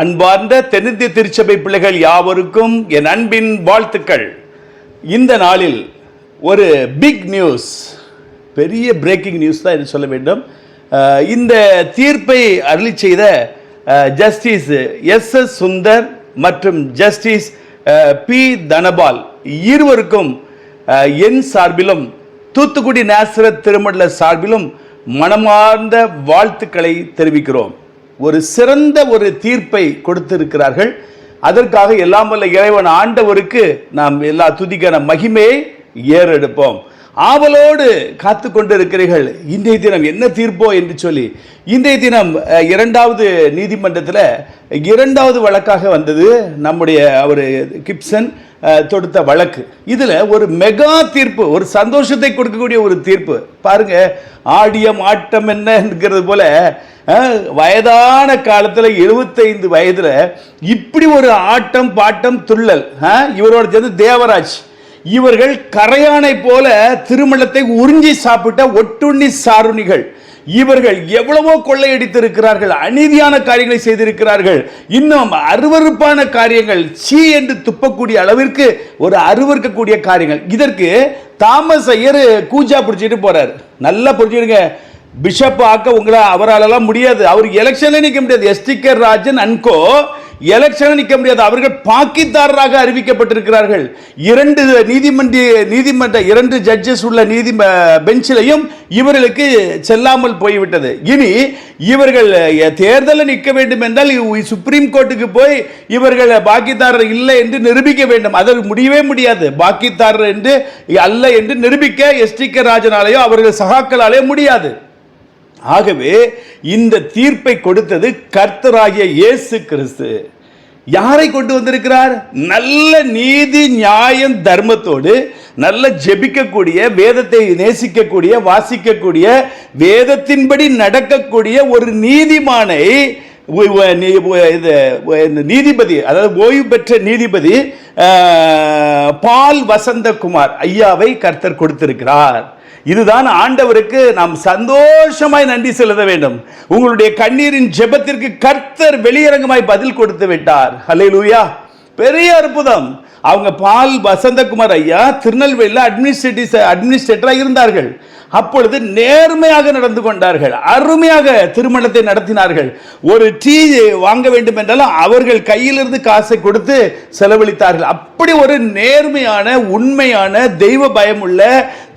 அன்பார்ந்த தென்னிந்திய திருச்சபை பிள்ளைகள் யாவருக்கும் என் அன்பின் வாழ்த்துக்கள். இந்த நாளில் ஒரு பிக் நியூஸ் பெரிய பிரேக்கிங் நியூஸ் தான் என்று சொல்ல வேண்டும். இந்த தீர்ப்பை அருளி செய்த ஜஸ்டிஸ் எஸ் எஸ் சுந்தர் மற்றும் ஜஸ்டிஸ் பி தனபால் இருவருக்கும் என் சார்பிலும் தூத்துக்குடி நேசர திருமண்டல சார்பிலும் மனமார்ந்த வாழ்த்துக்களை தெரிவிக்கிறோம். ஒரு சிறந்த ஒரு தீர்ப்பை கொடுத்திருக்கிறார்கள். அதற்காக எல்லாம் வல்ல இறைவன் ஆண்டவருக்கு நாம் எல்லா துதிக்கான மகிமையை ஏறெடுப்போம். ஆவலோடு காத்து கொண்டிருக்கிறீர்கள். இன்றைய தினம் என்ன தீர்ப்போ என்று சொல்லி இன்றைய தினம் இரண்டாவது நீதிமன்றத்தில் இரண்டாவது வழக்காக வந்தது நம்முடைய அவர் கிப்சன் தொடுத்த வழக்கு. இதில் ஒரு மெகா தீர்ப்பு ஒரு சந்தோஷத்தை கொடுக்கக்கூடிய ஒரு தீர்ப்பு. பாருங்க ஆடியம் ஆட்டம் என்னங்கிறது போல வயதான காலத்தில் எழுபத்தைந்து வயதில் இப்படி ஒரு ஆட்டம் பாட்டம் துள்ளல் இவரோட சேர்ந்து தேவராஜ். இவர்கள் கரையானை போல திருமணத்தை உறிஞ்சி சாப்பிட்ட ஒட்டுண்ணி சாருணிகள். இவர்கள் எவ்வளவோ கொள்ளையடித்திருக்கிறார்கள் அநீதியான காரியங்களை செய்திருக்கிறார்கள். இன்னும் அருவருப்பான காரியங்கள் சீ என்று துப்பக்கூடிய அளவிற்கு ஒரு அருவருக்கக்கூடிய காரியங்கள். இதற்கு தாமஸ் ஐயர் கூஜா பிடிச்சிட்டு போறார். நல்லா புரிஞ்சுடுங்க பிஷப் ஆக்க உங்களை அவராலெல்லாம் முடியாது. அவர் எலெக்ஷன்ல நிற்க முடியாது. எஸ்டிகர் ராஜன் அன்கோ எலெக்ஷன் நிற்க முடியாது. அவர்கள் பாக்கித்தாரராக அறிவிக்கப்பட்டிருக்கிறார்கள். இரண்டு நீதிமன்ற நீதிமன்ற இரண்டு ஜட்ஜஸ் உள்ள நீதி பெஞ்சிலையும் இவர்களுக்கு செல்லாமல் போய்விட்டது. இனி இவர்கள் தேர்தலில் நிற்க வேண்டும் என்றால் சுப்ரீம் கோர்ட்டுக்கு போய் இவர்கள் பாக்கித்தாரர் இல்லை என்று நிரூபிக்க வேண்டும். அதற்கு முடியவே முடியாது. பாக்கித்தாரர் என்று அல்ல என்று நிரூபிக்க எஸ்டிகர் ராஜனாலேயோ அவர்கள் சகாக்களாலேயோ முடியாது. ஆகவே இந்த தீர்ப்பை கொடுத்தது கர்த்தராகிய இயேசு கிறிஸ்து. யாரை கொண்டு வந்திருக்கிறார்? நல்ல நீதி நியாயம் தர்மத்தோடு நல்ல ஜெபிக்கக்கூடிய வேதத்தை நேசிக்கக்கூடிய வாசிக்கக்கூடிய வேதத்தின்படி நடக்கக்கூடிய ஒரு நீதிமானை இது இந்த நீதிபதி அதாவது ஓய்வு பெற்ற நீதிபதி பால் வசந்தகுமார் ஐயாவை கர்த்தர் கொடுத்திருக்கிறார். இதுதான் ஆண்டவருக்கு நாம் சந்தோஷமாய் நன்றி செலுத்த வேண்டும். உங்களுடைய கண்ணீரின் ஜெபத்திற்கு கர்த்தர் வெளியரங்கமாய் பதில் கொடுத்து விட்டார். ஹalleluya. பெரிய அற்புதம். அவங்க பால் வசந்தகுமார் ஐயா திருநெல்வேலியில் அட்மினிஸ்ட்ரேட்டிவ் அட்மினிஸ்ட்ரேட்டராக இருந்தார்கள். அப்பொழுது நேர்மையாக நடந்து கொண்டார்கள் அருமையாக திருமணத்தை நடத்தினார்கள். ஒரு டீ வாங்க வேண்டும் என்றாலும் அவர்கள் கையிலிருந்து காசை கொடுத்து செலவழித்தார்கள். அப்படி ஒரு நேர்மையான உண்மையான தெய்வ பயமுள்ள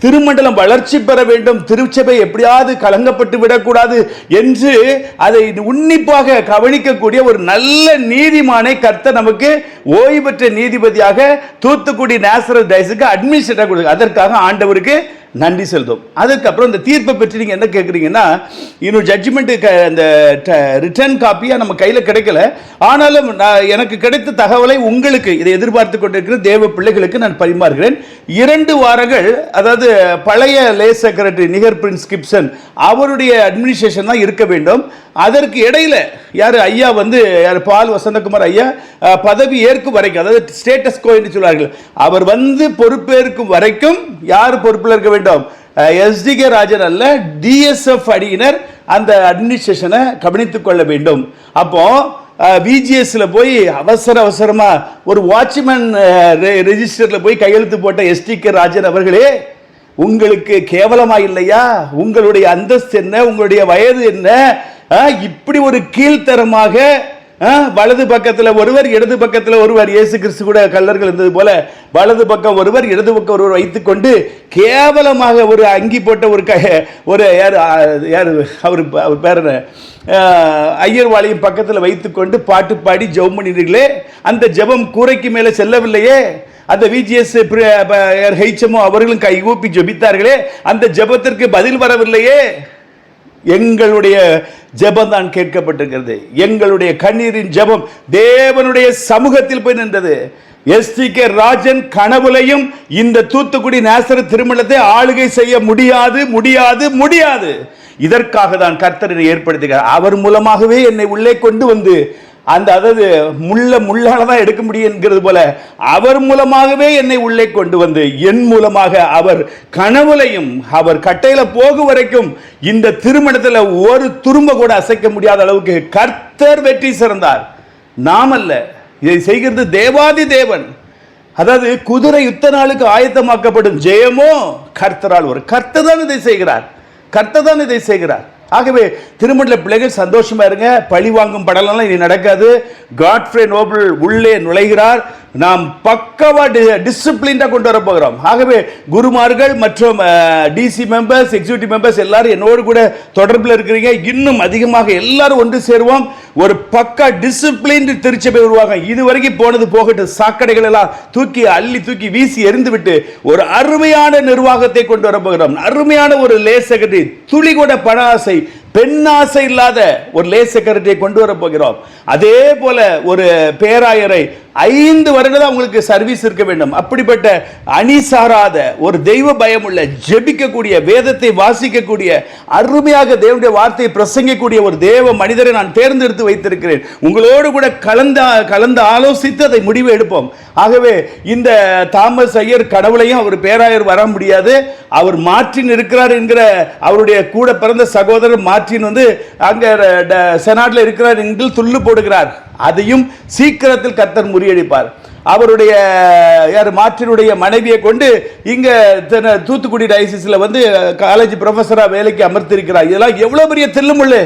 திருமண்டலம் வளர்ச்சி பெற வேண்டும் திருச்சபை எப்படியாவது கலங்கப்பட்டு விடக்கூடாது என்று அதை உன்னிப்பாக கவனிக்கக்கூடிய ஒரு நல்ல நீதிமானை கர்த்த நமக்கு ஓய்வு பெற்ற நீதிபதியாக தூத்துக்குடி நேசரல் டைஸுக்கு அட்மினிஸ்ட்ரேட்டர் கொடுக்க அதற்காக ஆண்டவருக்கு நன்றி செலுத்தும். அதுக்கப்புறம் இந்த தீர்ப்பை பற்றி நீங்கள் என்ன கேட்குறீங்கன்னா இன்னும் ஜட்ஜ்மெண்ட்டு அந்த ரிட்டர்ன் காப்பியாக நம்ம கையில் கிடைக்கல. ஆனாலும் நான் எனக்கு கிடைத்த தகவலை உங்களுக்கு இதை எதிர்பார்த்து கொண்டிருக்கிற தேவ பிள்ளைகளுக்கு நான் பரிமாறுகிறேன். இரண்டு வாரங்கள் அதாவது பழைய லே செக்ரட்டரி நிகர் பிரின்ஸ் கிப்சன் அவருடைய அட்மினிஸ்ட்ரேஷன் தான் இருக்க வேண்டும். அதற்கு இடையில யார் ஐயா வந்து யார் பால் வசந்தகுமார் ஐயா பதவி ஏற்கும் வரைக்கும் அதாவது ஸ்டேட்டஸ் கோ என்று சொல்வார்கள். அவர் வந்து பொறுப்பேற்கும் வரைக்கும் யார் பொறுப்பில் இருக்க வேண்டும்? எஸ்டிகே ராஜன் அல்ல டிஎஸ்எஃப் அடியினர் அந்த அட்மினிஸ்ட்ரேஷனை கவனித்துக் கொள்ள வேண்டும். அப்போ விஜிஎஸ்ல போய் அவசர அவசரமா ஒரு வாட்ச்மேன் ரெஜிஸ்டர்ல போய் கையெழுத்து போட்ட எஸ்டிகே ராஜன் அவர்களே உங்களுக்கு கேவலமா இல்லையா? உங்களுடைய அந்தஸ்து என்ன? உங்களுடைய வயது என்ன? இப்படி ஒரு கீழ்த்தரமாக வலது பக்கத்தில் ஒருவர் இடது பக்கத்தில் ஒருவர். இயேசு கிறிஸ்து கூட கல்லர்கள் இருந்தது போல வலது பக்கம் ஒருவர் இடது பக்கம் ஒருவர் வைத்துக்கொண்டு கேவலமாக ஒரு அங்கி போட்ட ஒரு க ஒரு யார் யார் அவர் அவர் பேர் ஐயர் ஆ, பக்கத்தில் வைத்துக்கொண்டு பாட்டு பாடி ஜெபம் பண்ணிடுங்களே அந்த ஜெபம் கூரைக்கு மேலே செல்லவில்லையே. அந்த விஜிஎஸ் ஹெச்எம்ஓ அவர்களும் கை ஊப்பி ஜெபித்தார்களே. அந்த ஜெபத்திற்கு பதில் வரவில்லையே. எங்களுடைய ஜெபம் தான் கேட்கப்பட்டிருக்கிறது. எங்களுடைய கண்ணீரின் ஜெபம் தேவனுடைய சமூகத்தில் போய் நின்றது. எஸ்டிகே ராஜன் கனவுலையும் இந்த தூத்துக்குடி நேசர திருமணத்தை ஆளுகை செய்ய முடியாது முடியாது முடியாது. இதற்காக தான் கர்த்தரை ஏற்படுத்துகிறார். அவர் மூலமாகவே என்னை உள்ளே கொண்டு வந்து அந்த அதாவது முள்ள முள்ளால தான் எடுக்க முடியும் என்கிறது போல அவர் மூலமாகவே என்னை உள்ளே கொண்டு வந்து என் மூலமாக அவர் கனவுலையும் அவர் கட்டையில போகும் வரைக்கும் இந்த திருமணத்தில் ஒரு துரும்ப கூட அசைக்க முடியாத அளவுக்கு கர்த்தர் வெற்றி சிறந்தார். நாம் அல்ல இதை செய்கிறது தேவாதி தேவன். அதாவது குதிரை யுத்த நாளுக்கு ஆயத்தமாக்கப்படும் ஜெயமோ கர்த்தரால் ஒரு கர்த்தர் தான் இதை செய்கிறார். கர்த்தர் தான் இதை செய்கிறார். ஆகவே திருமண பிள்ளைகள் சந்தோஷமா இருங்க பழி வாங்கும் படலாம் இனி நடக்காது. காட்ஃப்ரே நோபல் உள்ளே நுழைகிறார். நாம் பக்கவா டிசிப்ளின்டா கொண்டு வர போகிறோம். ஆகவே குருமார்கள் மற்றும் டிசி மெம்பர்ஸ் எக்ஸிக்யூட்டிவ் மெம்பர்ஸ் எல்லாரும் என்னோடு கூட தொடர்பில் இருக்கிறீங்க. இன்னும் அதிகமாக எல்லாரும் ஒன்று சேருவோம். ஒரு பக்கா டிசிப்ளின் திருச்சபை உருவாகும் இதுவரைக்கும் போனது போகட்டும். சாக்கடைகள் எல்லாம் தூக்கி அள்ளி தூக்கி வீசி எறிந்துவிட்டு ஒரு அருமையான நிர்வாகத்தை கொண்டு வர போகிறோம். அருமையான ஒரு லேசகத்தை துளி கூட பண ஆசை பெண்ணாசை இல்லாத ஒரு லேஸ் செக்ரட்டரியை கொண்டு வர போகிறோம். அதே போல ஒரு பேராயரை ஐந்து வருடம் தான் உங்களுக்கு சர்வீஸ் இருக்க வேண்டும். அப்படிப்பட்ட அணி சாராத ஒரு தெய்வ பயம் உள்ள ஜெபிக்கக்கூடிய வேதத்தை வாசிக்கக்கூடிய அருமையாக தேவனுடைய வார்த்தையை பிரசங்கக்கூடிய ஒரு தேவ மனிதரை நான் தேர்ந்தெடுத்து வைத்திருக்கிறேன். உங்களோடு கூட கலந்து கலந்து ஆலோசித்து அதை முடிவு எடுப்போம். ஆகவே இந்த தாமஸ் ஐயர் கடவுளையும் அவர் பேராயர் வர முடியாது. அவர் மார்டின் இருக்கிறார் என்கிற அவருடைய கூட பிறந்த சகோதரர் மார்டின் வந்து அங்கே செனாட்டில் இருக்கிறார் என்று துள்ளு போடுகிறார். அதையும் சீக்கிரத்தில் கத்தர் முறிய முறியடிப்பார் அவருடைய யார் மாற்றினுடைய மனைவியை கொண்டு இங்கே தூத்துக்குடி டயசிஸில் வந்து காலேஜ் ப்ரொஃபஸராக வேலைக்கு அமர்த்திருக்கிறார். இதெல்லாம் எவ்வளவு பெரிய தில்லுமுள்ளு.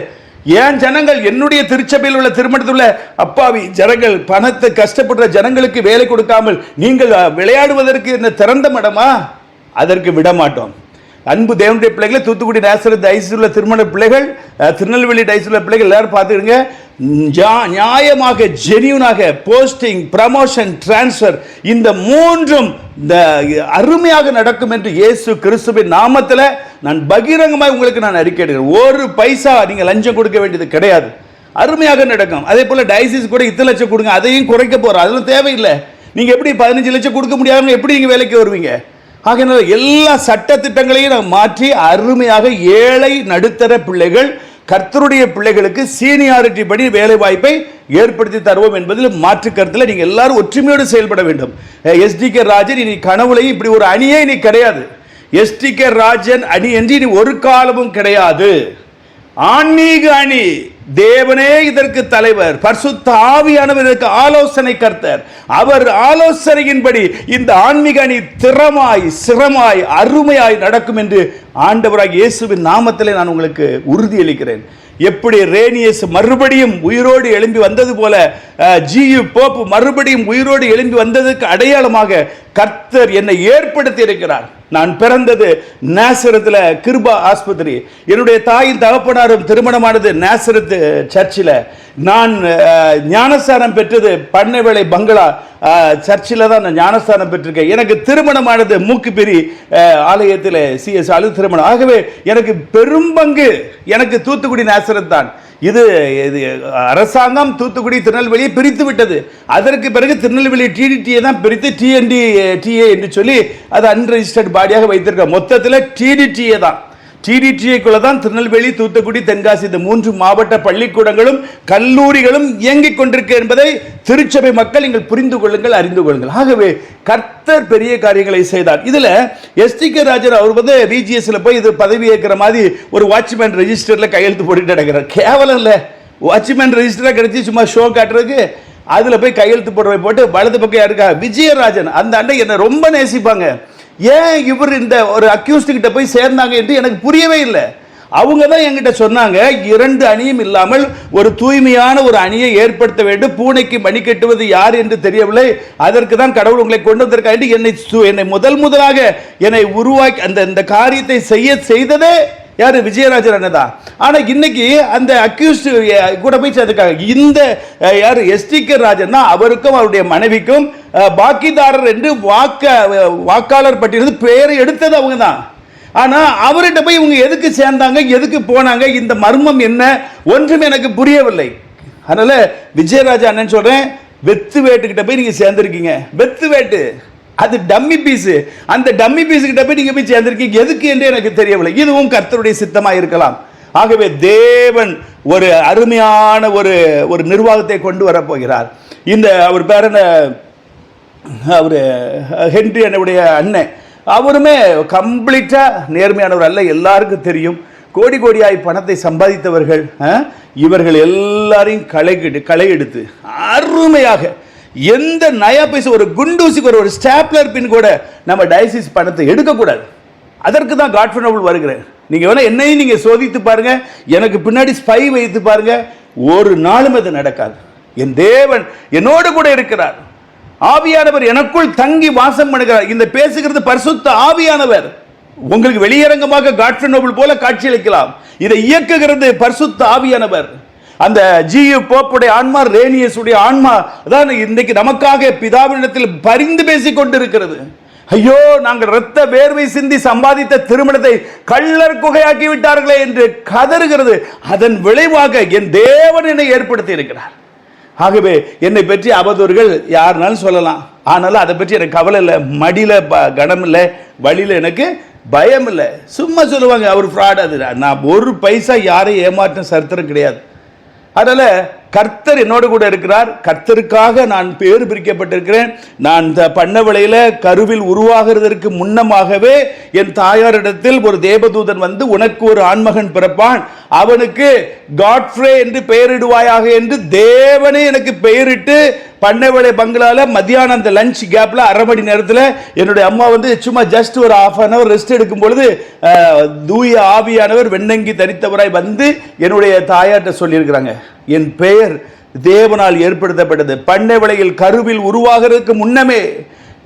ஏன் ஜனங்கள் என்னுடைய திருச்சபையில் உள்ள திருமணத்தில் அப்பாவி ஜனங்கள் பணத்தை கஷ்டப்படுற ஜனங்களுக்கு வேலை கொடுக்காமல் நீங்கள் விளையாடுவதற்கு என்ன திறந்த மடமா? அதற்கு விடமாட்டோம். அன்பு தேவனுடைய பிள்ளைகளை தூத்துக்குடி நேசரத் உள்ள திருமண பிள்ளைகள் திருநெல்வேலி உள்ள பிள்ளைகள் எல்லாரும் பார்த்துக்கிடுங்க. நியாயமாக ஜெனியூனாக போஸ்டிங் ப்ரமோஷன் டிரான்ஸ்ஃபர் இந்த மூன்றும் இந்த அருமையாக நடக்கும் என்று இயேசு கிறிஸ்துவின் நாமத்தில் நான் பகிரங்கமாக உங்களுக்கு நான் அறிக்கை எடுக்கிறேன் ஒரு பைசா நீங்கள் லஞ்சம் கொடுக்க வேண்டியது கிடையாது. அருமையாக நடக்கும். அதே போல் டயசிஸ் கூட இத்தனை லட்சம் கொடுங்க அதையும் குறைக்க போகிறோம் அதெல்லாம் தேவையில்லை. நீங்கள் எப்படி பதினஞ்சு லட்சம் கொடுக்க முடியாதுன்னு எப்படி நீங்கள் வேலைக்கு வருவீங்க? ஆகையினால எல்லா சட்ட திட்டங்களையும் நாம் மாற்றி அருமையாக ஏழை நடுத்தர பிள்ளைகள் கர்த்தருடைய பிள்ளைகளுக்கு சீனியாரிட்டி படி வேலை வாய்ப்பை ஏற்படுத்தி தருவோம் என்பதில் மாற்று கருத்தில் நீங்கள் எல்லாரும் ஒற்றுமையோடு செயல்பட வேண்டும். எஸ்டி கே ராஜன் இனி கனவுலையும் இப்படி ஒரு அணியே இனி கிடையாது. எஸ்டி கே ராஜன் அணி என்று இனி ஒரு காலமும் கிடையாது. ஆன்மீக அணி. தேவனே இதற்கு தலைவர் பரிசுத்த ஆவியானவர் இதற்கு ஆலோசனை கர்த்தர். அவர் ஆலோசனையின்படி இந்த ஆன்மீக அணி திறமாய் சிரமாய் அருமையாய் நடக்கும் என்று ஆண்டவராக இயேசுவின் நாமத்திலே நான் உங்களுக்கு உறுதியளிக்கிறேன். எப்படி ரேனியஸ் மறுபடியும் உயிரோடு எழும்பி வந்தது போல ஜி ஜியு போப்பு மறுபடியும் உயிரோடு எழும்பி வந்ததுக்கு அடையாளமாக கர்த்தர் என்னை ஏற்படுத்தி இருக்கிறார் நான் பிறந்தது நேசரத்தில் கிருபா ஆஸ்பத்திரி. என்னுடைய தாயின் தகப்பனாரும் திருமணமானது நேசரத்து சர்ச்சில். நான் ஞானஸ்தானம் பெற்றது பண்ணைவேளை பங்களா சர்ச்சில் தான் நான் ஞானஸ்தானம் பெற்றிருக்கேன். எனக்கு திருமணமானது மூக்குப்பிரி ஆலயத்தில் சிஎஸ் அழு திருமணம். ஆகவே எனக்கு பெரும்பங்கு எனக்கு தூத்துக்குடி நேசரத் தான். இது இது அரசாங்கம் தூத்துக்குடி திருநெல்வேலியை பிரித்து விட்டது. அதற்கு பிறகு திருநெல்வேலி டிடிடியை தான் பிரித்து டிஎன்டி டிஏ என்று சொல்லி அது அன்ரெஜிஸ்டர்ட் பாடியாக வைத்திருக்க. மொத்தத்தில் டிடிடிஏ தான். டிடிடிஐக்குள்ள தான் திருநெல்வேலி தூத்துக்குடி தென்காசி இந்த மூன்று மாவட்ட பள்ளிக்கூடங்களும் கல்லூரிகளும் இயங்கிக் கொண்டிருக்க என்பதை திருச்சபை மக்கள் நீங்கள் புரிந்து கொள்ளுங்கள் அறிந்து கொள்ளுங்கள். ஆகவே கர்த்தர் பெரிய காரியங்களை செய்தார். இதில் எஸ்டி கே ராஜர் அவர் வந்து பிஜிஎஸ்ல போய் இது பதவி ஏற்கிற மாதிரி ஒரு வாட்ச்மேன் ரெஜிஸ்டரில் கையெழுத்து போட்டுட்டு நடக்கிறார். கேவலம் இல்லை. வாட்ச்மேன் ரெஜிஸ்டராக கிடைச்சி சும்மா ஷோ காட்டுறதுக்கு அதில் போய் கையெழுத்து போடுறதை போட்டு வலது பக்கம் யாருக்கா? விஜயராஜன். அந்த அண்டை என்னை ரொம்ப நேசிப்பாங்க. ஏன் இவர் இந்த ஒரு அக்யூஸ்ட்கிட்ட போய் சேர்ந்தாங்க என்று எனக்கு புரியவே இல்லை. அவங்க தான் என்கிட்ட சொன்னாங்க இரண்டு அணியும் இல்லாமல் ஒரு தூய்மையான ஒரு அணியை ஏற்படுத்த வேண்டும். பூனைக்கு மணி கட்டுவது யார் என்று தெரியவில்லை. அதற்கு தான் கடவுள் உங்களை கொண்டு வந்திருக்காண்டி என்னை சு- என்னை முதல் முதலாக என்னை உருவாக்கி அந்த இந்த காரியத்தை செய்ய செய்ததே யார்? விஜயராஜர் அண்ணதா ஆனால் இன்னைக்கு அந்த அக்யூஸ்ட் கூட போய் சேர்ந்துருக்காங்க. இந்த யார்? எஸ்டிகர் ராஜன் தான் அவருக்கும் அவருடைய மனைவிக்கும் பாக்கிதாரர் என்று வாக்க வாக்காளர் பட்டியலிருந்து பெயரை எடுத்தது அவங்க தான். ஆனால் அவர்கிட்ட போய் இவங்க எதுக்கு சேர்ந்தாங்க? எதுக்கு போனாங்க? இந்த மர்மம் என்ன? ஒன்றும் எனக்கு புரியவில்லை. அதனால் விஜயராஜா அண்ணன் சொல்கிறேன் வெத்து வேட்டுக்கிட்ட போய் நீங்கள் சேர்ந்துருக்கீங்க. வெத்து வேட்டு. அது டம்மி பீஸ் அந்த டம்மி பீஸ் கிட்ட போய் நீங்கள் போய் சேர்ந்திருக்கீங்க. எதுக்கு என்று எனக்கு தெரியவில்லை. இதுவும் கர்த்தருடைய சித்தமாக இருக்கலாம். ஆகவே தேவன் ஒரு அருமையான ஒரு ஒரு நிர்வாகத்தை கொண்டு வரப்போகிறார் இந்த அவர் பேர் என்ன? அவர் ஹென்றி என்னுடைய அண்ணன். அவருமே கம்ப்ளீட்டாக நேர்மையானவர் அல்ல. எல்லாருக்கும் தெரியும். கோடி கோடியாய் பணத்தை சம்பாதித்தவர்கள் ஆ? இவர்கள் எல்லாரையும் களை களை எடுத்து அருமையாக எந்த நயா பைசா ஒரு குண்டூசிக்கு ஒரு ஒரு ஸ்டாப்லர் பின் கூட நம்ம டயசிஸ் பணத்தை எடுக்கக்கூடாது. அதற்கு தான் காட்ஃபனபிள் வருகிறேன். நீங்கள் வேணால் என்னையும் நீங்கள் சோதித்து பாருங்கள் எனக்கு பின்னாடி ஸ்பை வைத்து பாருங்க. ஒரு நாளும் அது நடக்காது. என் தேவன் என்னோடு கூட இருக்கிறார். ஆவியானவர் எனக்குள் தங்கி வாசம் பண்ணுகிறார். இந்த பேசுகிறது பரிசுத்த ஆவியானவர். உங்களுக்கு வெளியரங்கமாக காட்ஃபனபிள் போல காட்சியளிக்கலாம். இதை இயக்குகிறது பரிசுத்த ஆவியானவர். அந்த ஜியு போப்புடைய ஆன்மா ரேனியஸுடைய ஆன்மா தான் இன்னைக்கு நமக்காக பிதாவினிடத்தில் பரிந்து பேசிக் கொண்டிருக்கிறது. ஐயோ நாங்கள் இரத்த வேர்வை சிந்தி சம்பாதித்த திருமணத்தை கள்ளர் குகையாக்கி விட்டார்களே என்று கதறுகிறது. அதன் விளைவாக என் தேவன் என்னை ஏற்படுத்தி இருக்கிறார். ஆகவே என்னை பற்றி அவதூறுகள் யாருனாலும் சொல்லலாம். ஆனாலும் அதை பற்றி எனக்கு கவலை இல்லை. மடியில் ப- கனம் இல்லை. வழியில் எனக்கு பயம் இல்லை. சும்மா சொல்லுவாங்க அவர் ஃப்ராட் அது. நான் ஒரு பைசா யாரையும் ஏமாற்றம் சரித்திரம் கிடையாது. அதனால கர்த்தர் என்னோடு கூட இருக்கிறார். கர்த்தருக்காக நான் பேர் பிரிக்கப்பட்டிருக்கிறேன். நான் இந்த பண்ண விலையில் கருவில் உருவாகிறதற்கு முன்னமாகவே என் தாயாரிடத்தில் ஒரு தேவதூதன் வந்து உனக்கு ஒரு ஆண்மகன் பிறப்பான். அவனுக்கு காட்ஃப்ரே என்று பெயரிடுவாயாக என்று தேவனே எனக்கு பெயரிட்டு பண்ணவேளை பங்களால மத்தியானம் அந்த லஞ்ச் கேப்பில் அரை மணி நேரத்தில் என்னுடைய அம்மா வந்து சும்மா ஜஸ்ட் ஒரு ஆஃப் அன் அவர் ரெஸ்ட் எடுக்கும் பொழுது தூய ஆவியானவர் வெண்ணங்கி தரித்தவராய் வந்து என்னுடைய தாயார்கிட்ட சொல்லியிருக்கிறாங்க. என் பெயர் தேவனால் ஏற்படுத்தப்பட்டது. பண்ணை விலையில் கருவில் உருவாகிறதுக்கு முன்னமே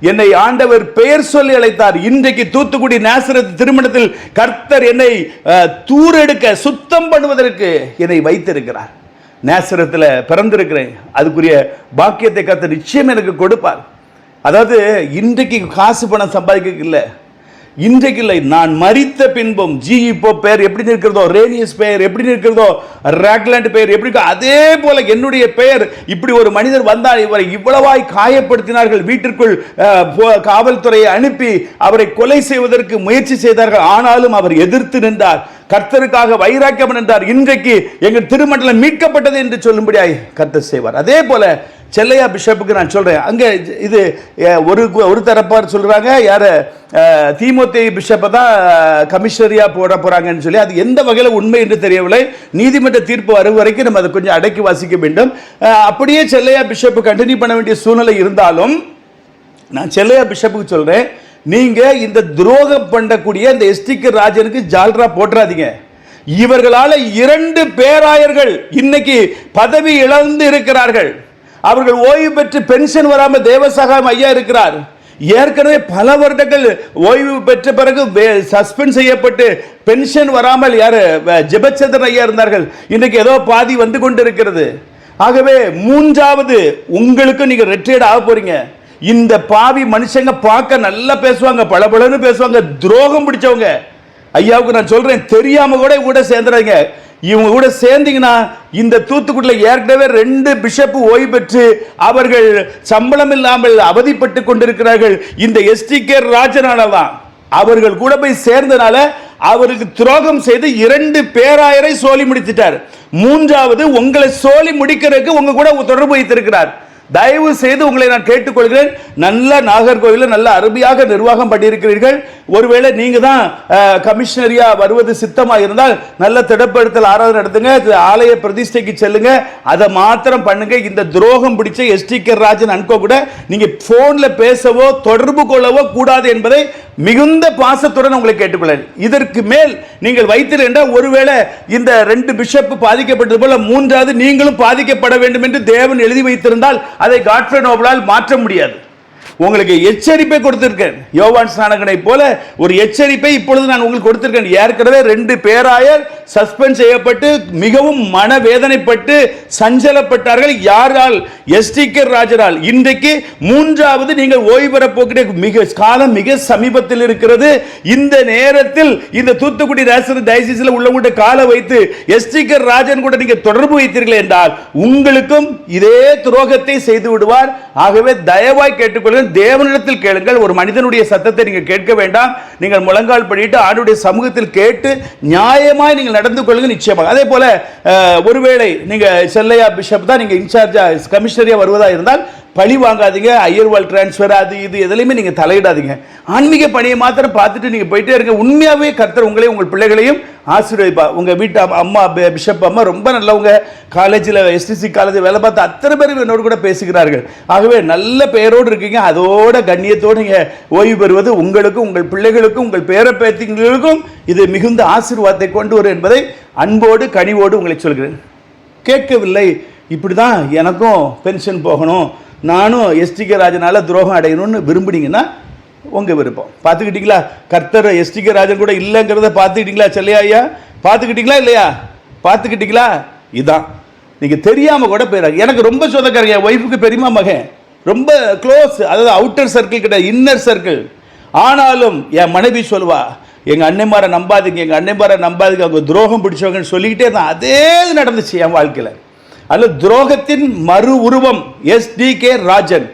என்னை ஆண்டவர் பெயர் சொல்லி அழைத்தார். இன்றைக்கு தூத்துக்குடி நேசரத் திருமணத்தில் கர்த்தர் என்னை தூரெடுக்க சுத்தம் பண்ணுவதற்கு என்னை வைத்திருக்கிறார். நேசரத்தில் பிறந்திருக்கிறேன். அதுக்குரிய பாக்கியத்தை கர்த்தர் நிச்சயம் எனக்கு கொடுப்பார். அதாவது இன்றைக்கு காசு பணம் சம்பாதிக்க இல்லை. இன்றைக்கு இல்லை நான் மறித்த பின்பும் ஜி இப்போ பெயர் எப்படி இருக்கிறதோ ரேனியஸ் பெயர் எப்படி இருக்கிறதோ ராக்லாண்ட் பெயர் எப்படி இருக்கோ அதே போல என்னுடைய பெயர் இப்படி ஒரு மனிதர் வந்தால் இவரை இவ்வளவாய் காயப்படுத்தினார்கள். வீட்டிற்குள் போ- காவல்துறையை அனுப்பி அவரை கொலை செய்வதற்கு முயற்சி செய்தார்கள். ஆனாலும் அவர் எதிர்த்து நின்றார். கர்த்தருக்காக வைராக்கியம் நின்றார் இன்றைக்கு எங்கள் திருமண்டலம் மீட்கப்பட்டது என்று சொல்லும்படியாய் கர்த்தர் செய்வார். அதே போல செல்லையா பிஷப்புக்கு நான் சொல்கிறேன் அங்கே இது ஒரு ஒரு தரப்பார் சொல்கிறாங்க யார் அஹ், தீமோத்தே பிஷப்பை தான் கமிஷனரியாக போட போகிறாங்கன்னு சொல்லி அது எந்த வகையில் உண்மை என்று தெரியவில்லை. நீதிமன்ற தீர்ப்பு வரும் வரைக்கும் நம்ம அதை கொஞ்சம் அடக்கி வாசிக்க வேண்டும். அப்படியே செல்லையா பிஷப்பு கண்டினியூ பண்ண வேண்டிய சூழ்நிலை இருந்தாலும் நான் செல்லையா பிஷப்புக்கு சொல்கிறேன் நீங்கள் இந்த துரோகம் பண்ணக்கூடிய இந்த எஸ்டிக்கு ராஜனுக்கு ஜால்ரா போட்டுறாதீங்க. இவர்களால் இரண்டு பேராயர்கள் இன்னைக்கு பதவி இழந்து இருக்கிறார்கள். அவர்கள் ஓய்வு பெற்று பென்ஷன் வராமல் தேவசகாயம் ஐயா இருக்கிறார். ஏற்கனவே பல வருடங்கள் ஓய்வு பெற்ற பிறகு சஸ்பெண்ட் செய்யப்பட்டு பென்ஷன் வராமல் யார் ஜெபச்சந்திரன் ஐயா இருந்தார்கள். இன்றைக்கு ஏதோ பாதி வந்து கொண்டிருக்கிறது. ஆகவே மூன்றாவது உங்களுக்கு நீங்கள் ரிட்டையர்ட் ஆக போறீங்க. இந்த பாவி மனுஷங்க பார்க்க நல்லா பேசுவாங்க பளபளன்னு பேசுவாங்க துரோகம் பிடிச்சவங்க. ஐயாவுக்கு நான் சொல்றேன் தெரியாம கூட கூட சேர்ந்துறாங்க இவங்க கூட சேர்ந்தீங்கன்னா இந்த தூத்துக்குடியில் ஏற்கனவே ரெண்டு பிஷப் ஓய்வு பெற்று அவர்கள் சம்பளம் இல்லாமல் அவதிப்பட்டு கொண்டிருக்கிறார்கள். இந்த எஸ்டி கே ராஜனால தான் அவர்கள் கூட போய் சேர்ந்தனால அவருக்கு துரோகம் செய்து இரண்டு பேராயரை சோழி முடித்துட்டார். மூன்றாவது உங்களை சோழி முடிக்கிறதுக்கு உங்க கூட தொடர்பு வைத்திருக்கிறார். தயவு செய்து உங்களை நான் கேட்டுக்கொள்கிறேன். நல்ல நாகர்கோவிலில் நல்ல அருமையாக நிர்வாகம் பண்ணியிருக்கிறீர்கள். ஒருவேளை நீங்க தான் அஹ், கமிஷனரியா வருவது சித்தமாக இருந்தால் நல்ல திடப்படுத்தல் ஆராதனை நடத்துங்க இது ஆலய பிரதிஷ்டைக்கு செல்லுங்க. அதை மாத்திரம் பண்ணுங்க. இந்த துரோகம் பிடிச்ச எஸ்டி கே ராஜன் அன்கோ கூட நீங்க போன்ல பேசவோ தொடர்பு கொள்ளவோ கூடாது என்பதை மிகுந்த பாசத்துடன் உங்களை கேட்டுக்கொள்ளேன் இதற்கு மேல் நீங்கள் வைத்திருந்தால் ஒருவேளை இந்த ரெண்டு பிஷப் பாதிக்கப்பட்டது போல மூன்றாவது நீங்களும் பாதிக்கப்பட வேண்டும் என்று தேவன் எழுதி வைத்திருந்தால் அதை காட்ஃப்ரே நோபலால் மாற்ற முடியாது. உங்களுக்கு எச்சரிப்பை கொடுத்திருக்கேன். யோவான் ஸ்நானகனை போல ஒரு எச்சரிப்பை இப்பொழுது நான் உங்களுக்கு கொடுத்திருக்கேன். ஏற்கனவே ரெண்டு பேராயர் சஸ்பெண்ட் செய்யப்பட்டு மிகவும் மனவேதனைப்பட்டு சஞ்சலப்பட்டார்கள். யாரால்? எஸ்டிகர் ராஜரால். இன்றைக்கு மூன்றாவது நீங்கள் ஓய்வு பெற போகிற மிக காலம் மிக சமீபத்தில் இருக்கிறது. இந்த நேரத்தில் இந்த தூத்துக்குடி நேசர் டயசிஸில் உள்ளவங்கள்ட்ட காலை வைத்து எஸ்டிகர் ராஜன் கூட நீங்க தொடர்பு வைத்தீர்கள் என்றால் உங்களுக்கும் இதே துரோகத்தை செய்து விடுவார். ஆகவே தயவாய் கேட்டுக்கொள்ளுங்கள் தேவனிடத்தில் கேளுங்கள். ஒரு மனிதனுடைய சத்தத்தை நீங்க கேட்க வேண்டாம். நீங்கள் முழங்கால் படிட்டு ஆண்டுடைய சமூகத்தில் கேட்டு நியாயமாய் நீங்கள் நடந்து கொள்ளுங்க நிச்சயமாக. அதே போல ஒருவேளை நீங்க செல்லையா பிஷப் தான் நீங்க இன்சார்ஜாக கமிஷனரியாக வருவதா இருந்தால் பழி வாங்காதீங்க ஐயர்வால் டிரான்ஸ்ஃபர் அது இது எதுலையுமே நீங்கள் தலையிடாதீங்க. ஆன்மீக பணியை மாத்திரம் பார்த்துட்டு நீங்கள் போயிட்டே இருங்க. உண்மையாகவே கர்த்தர் உங்களையும் உங்கள் பிள்ளைகளையும் ஆசீர்வதிப்பா. உங்கள் வீட்டு அம்மா- அம்மா பிஷப் அம்மா ரொம்ப நல்லவங்க. காலேஜில் எஸ்டிசி காலேஜ் வேலை பார்த்து அத்தனை பேர் என்னோடு கூட பேசுகிறார்கள். ஆகவே நல்ல பெயரோடு இருக்கீங்க. அதோட கண்ணியத்தோடு நீங்கள் ஓய்வு பெறுவது உங்களுக்கும் உங்கள் பிள்ளைகளுக்கும் உங்கள் பேர பேத்திங்களுக்கும் இது மிகுந்த ஆசீர்வாதத்தை கொண்டு வரும் என்பதை அன்போடு கனிவோடு உங்களை சொல்கிறேன். கேட்கவில்லை. இப்படி தான் எனக்கும் பென்ஷன் போகணும். நானும் எஸ்டிகே ராஜனால் துரோகம் அடையணும்னு விரும்புனீங்கன்னா உங்கள் விருப்பம். பார்த்துக்கிட்டீங்களா? கர்த்தர் எஸ்டிகே ராஜன் கூட இல்லைங்கிறத பார்த்துக்கிட்டீங்களா செல்லையா ஐயா? பார்த்துக்கிட்டீங்களா இல்லையா? பார்த்துக்கிட்டீங்களா? இதான். நீங்கள் தெரியாமல் கூட போயிடாங்க எனக்கு ரொம்ப சொந்தக்காரங்க என் ஒய்ஃபுக்கு பெரியமா மகன். ரொம்ப க்ளோஸ் அதாவது அவுட்டர் சர்க்கிள் கிடையாது இன்னர் சர்க்கிள் ஆனாலும் என் மனைவி சொல்லுவா எங்கள் அன்னைமாரை நம்பாதீங்க எங்கள் அன்னைமாரை நம்பாதீங்க அவங்க துரோகம் பிடிச்சவங்கன்னு சொல்லிக்கிட்டே தான் அதே இது நடந்துச்சு என் வாழ்க்கையில். அதில் துரோகத்தின் மறு உருவம் எஸ் டி கே ராஜன்.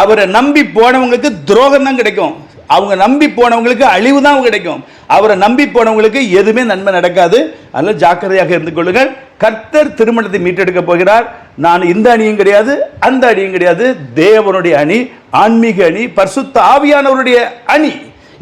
அவரை நம்பி போனவங்களுக்கு துரோகம் தான் கிடைக்கும். அவங்க நம்பி போனவங்களுக்கு அழிவு தான் கிடைக்கும். அவரை நம்பி போனவங்களுக்கு எதுவுமே நன்மை நடக்காது. அதில் ஜாக்கிரதையாக இருந்து கொள்ளுங்கள். கர்த்தர் திருமணத்தை மீட்டெடுக்க போகிறார். நான் இந்த அணியும் கிடையாது அந்த அணியும் கிடையாது. தேவனுடைய அணி ஆன்மீக அணி பரிசுத்த ஆவியானவருடைய அணி.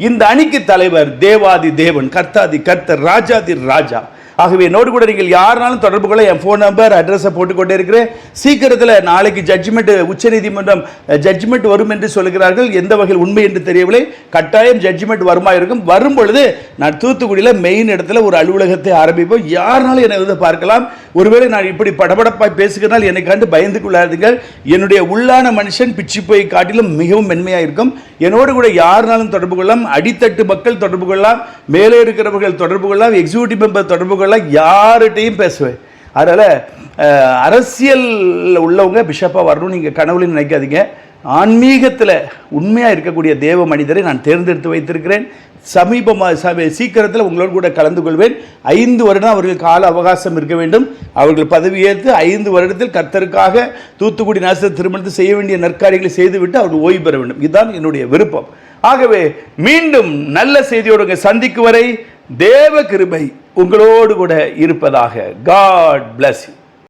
இந்த அணிக்கு தலைவர் தேவாதி தேவன் கர்த்தாதி கர்த்தர் ராஜாதி ராஜா. ஆகவே என்னோடு கூட நீங்கள் யாருனாலும் தொடர்பு கொள்ள என் ஃபோன் நம்பர் அட்ரஸை போட்டுக்கொண்டே இருக்கிறேன் சீக்கிரத்தில் நாளைக்கு ஜட்ஜ்மெண்ட் உச்சநீதிமன்றம் ஜட்ஜ்மெண்ட் வரும் என்று சொல்கிறார்கள் எந்த வகையில் உண்மை என்று தெரியவில்லை. கட்டாயம் ஜட்ஜ்மெண்ட் வருமா இருக்கும். வரும் பொழுது நான் தூத்துக்குடியில் மெயின் இடத்துல ஒரு அலுவலகத்தை ஆரம்பிப்போம். யாருனாலும் என்னை வந்து பார்க்கலாம். ஒருவேளை நான் இப்படி படபடப்பாய் பேசுகிறனால் என்னை கண்டு பயந்து கொள்ளாதீர்கள் என்னுடைய உள்ளான மனுஷன் பிச்சிப்பை காட்டிலும் மிகவும் மென்மையாக இருக்கும் என்னோடு கூட யாருனாலும் தொடர்பு கொள்ளலாம். அடித்தட்டு மக்கள் தொடர்பு கொள்ளலாம் மேலே இருக்கிறவர்கள் தொடர்பு கொள்ளலாம் எக்ஸிக்யூட்டிவ் மெம்பர் தொடர்பு கொள்ளலாம் யார்கிட்டையும் பேசுவேன். அதனால் அரசியல் உள்ளவங்க பிஷப்பாக வரணும்னு நீங்கள் கனவுல நினைக்காதீங்க. ஆன்மீகத்தில் உண்மையாக இருக்கக்கூடிய தேவ மனிதரை நான் தேர்ந்தெடுத்து வைத்திருக்கிறேன். சமீபமாக சமீ சீக்கிரத்தில் உங்களோடு கூட கலந்து கொள்வேன். ஐந்து வருடம் அவர்கள் கால அவகாசம் இருக்க வேண்டும். அவர்கள் பதவியேற்று ஐந்து வருடத்தில் கர்த்தருக்காக தூத்துக்குடி நாசத்தை திருமணத்தை செய்ய வேண்டிய நற்காரியங்களை செய்துவிட்டு அவர்கள் ஓய்வு பெற வேண்டும். இதுதான் என்னுடைய விருப்பம். ஆகவே மீண்டும் நல்ல செய்தியோடு சந்திக்கு சந்திக்கும் வரை தேவ கிருபை உங்களோடு கூட இருப்பதாக காட் பிளஸ்